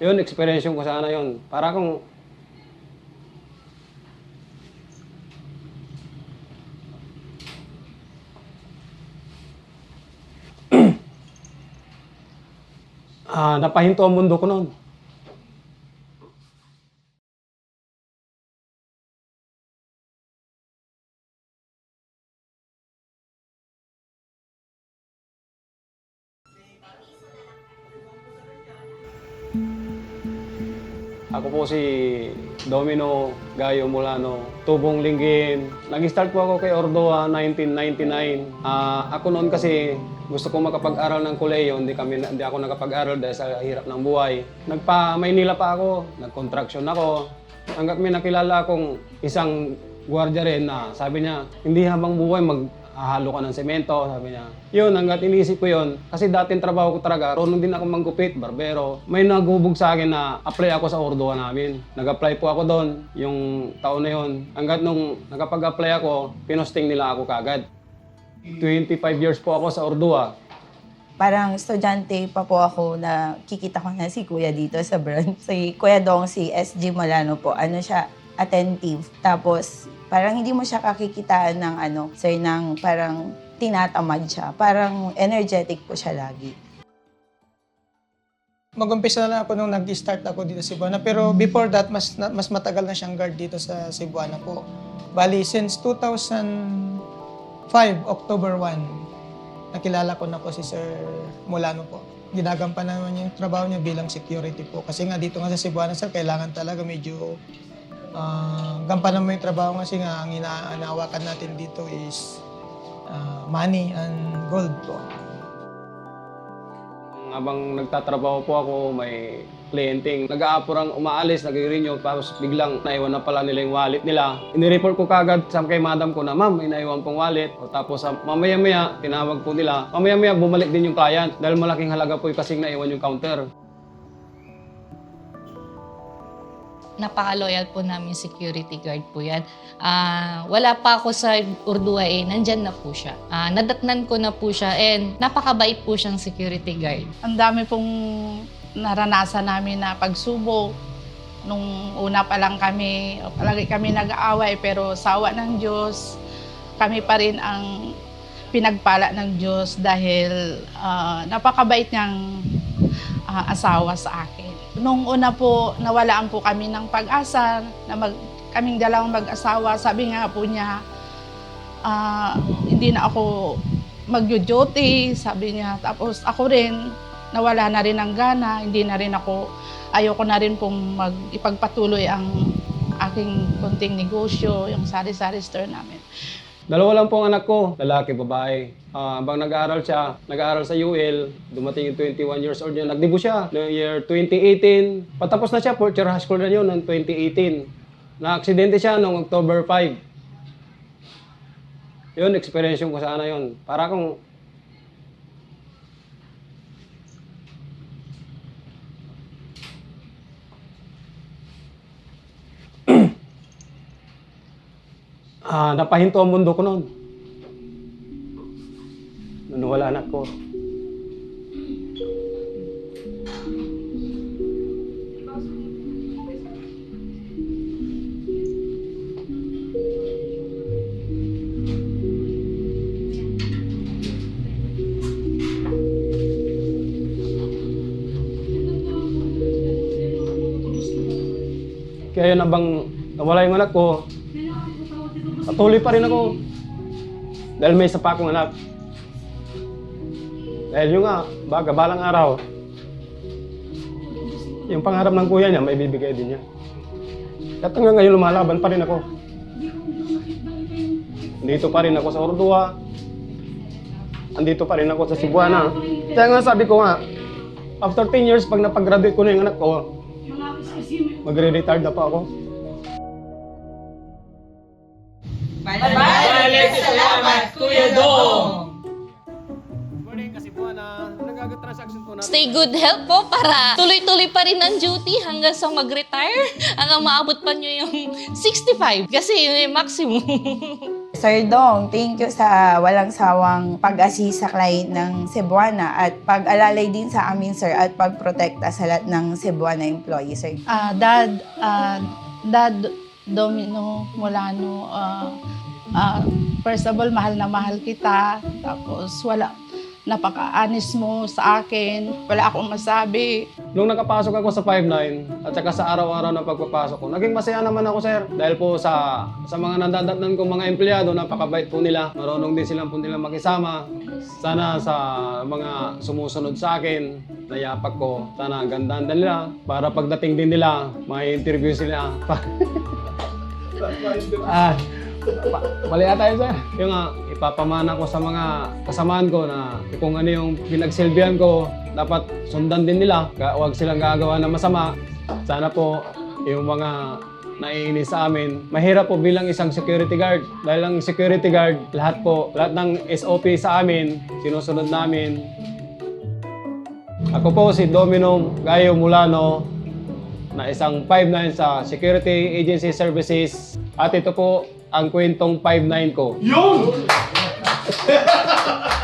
Yun, experience ko sana yun. Para kung ah, napahinto ang mundo ko noon. Ako po si Domino Gayo Mulano, Tubong Linggin. Nag-start po ako kay Ordoa 1999. Ah, ako noon kasi gusto ko makapag-aral ng koleyo, hindi kami hindi ako nakapag-aral dahil sa hirap ng buhay. Nagpa Maynila pa ako, nag-contraction ako. Hanggat may nakilala akong isang gwardiya rin na sabi niya, hindi habang buhay mag hahalo ka ng semento, sabi niya. Yun, hanggat iniisip ko yun, kasi dating trabaho ko talaga, ronong din ako manggupit, barbero. May naghubog sa akin na apply ako sa ordoa namin. Nag-apply po ako doon, yung taon na yun. Hanggat nung nakapag-apply ako, pinosting nila ako kagad. 25 years po ako sa ordoa. Parang estudyante pa po ako na kikita ko na si Kuya dito sa branch. Si Kuya Dong, si SG Molano po, ano siya, attentive. Tapos, parang hindi mo siya kakikitaan ng ano, sir, ng parang tinatamad siya. Parang energetic po siya lagi. Mag-umpisa na ako nung nag-start ako dito sa Cebuana. Pero before that, mas mas matagal na siyang guard dito sa Cebuana po. Bali, since 2005, October 1, nakilala ko na po si Sir Molano po. Ginagampanan naman yung trabaho niya bilang security po. Kasi nga dito nga sa Cebuana, sir, kailangan talaga medyo ah, gampanan mo yung trabaho kasi nga ang inaanawakan natin dito is ah, money and gold po. Habang nagtatrabaho po ako, may kliyenteng nag-aapurang umaalis, nag-renew, tapos biglang naiwan na pala nila yung wallet nila. Inireport ko kagad sa kay madam ko na, ma'am, may naiwan pong wallet. O tapos ah, mamaya-maya, tinawag po nila. Mamaya-maya, bumalik din yung client dahil malaking halaga po yung kasing naiwan yung counter. Napaka-loyal po namin security guard po yan. Ah, wala pa ako sa Urdua eh, nandyan na po siya. Ah, nadatnan ko na po siya and napakabait po siyang security guard. Ang dami pong naranasan namin na pagsubok. Nung una pa lang kami, palagi kami nag-aaway pero sawa ng Diyos, kami pa rin ang pinagpala ng Diyos dahil ah, napakabait niyang ah, asawa sa akin. Nung una po, nawalaan po kami ng pag-asa na mag, kaming dalawang mag-asawa. Sabi nga po niya, ah, hindi na ako mag-duty, sabi niya. Tapos ako rin, nawala na rin ang gana, hindi na rin ako, ayoko na rin pong mag-ipagpatuloy ang aking konting negosyo, yung sari-sari store namin. Dalawa lang po ang anak ko, lalaki, babae. Ah, habang nag-aaral siya, nag-aaral sa UL, dumating yung 21 years old niya, nagdibo siya noong year 2018. Patapos na siya, fourth year high school na yun noong 2018. Na-aksidente siya noong October 5. Yun, experience ko sana yun. Para kung ah, napahinto ang mundo ko noon. Nung wala anak ko. Kaya yun habang nawala yung anak ko, patuloy pa rin ako. Dahil may isa pa akong anak. Dahil yung nga, baga, balang araw, yung pangarap ng kuya niya, may bibigay din niya. At hanggang ngayon, lumalaban pa rin ako. Dito pa rin ako sa Ordua. Andito pa rin ako sa Cebuana. Kaya nga sabi ko nga, after 10 years, pag napag-graduate ko na yung anak ko, magre-retire na pa ako. Stay good health po para tuloy-tuloy pa rin ang duty hanggang sa mag-retire. Hanggang maabot pa nyo yung 65 kasi yun yung maximum. Sir Dong, thank you sa walang sawang pag-assist sa client ng Cebuana at pag-alalay din sa amin, sir, at pagprotekta sa lahat ng Cebuana employee, sir. Ah, Dad, ah, Dad Domino Molano, ah, ah, first of all, mahal na mahal kita. Tapos wala, napaka-honest mo sa akin. Wala akong masabi. Nung nakapasok ako sa 5'9 at saka sa araw-araw ng pagpapasok ko, naging masaya naman ako, sir. Dahil po sa sa mga nandadatnan kong mga empleyado, napakabait po nila. Marunong din silang po nila makisama. Sana sa mga sumusunod sa akin, nayapak ko, sana gandaan din nila. Para pagdating din nila, may interview sila. ah, mali ata yun, sir. Yung nga, ipapamana ko sa mga kasamaan ko na kung ano yung pinagsilbihan ko, dapat sundan din nila. Huwag silang gagawa ng masama. Sana po yung mga naiinis sa amin. Mahirap po bilang isang security guard. Dahil ang security guard, lahat po, lahat ng SOP sa amin, sinusunod namin. Ako po si Domino Gayo Mulano, na isang 5'9 sa Security Agency Services. At ito po ang kwentong 5'9 ko.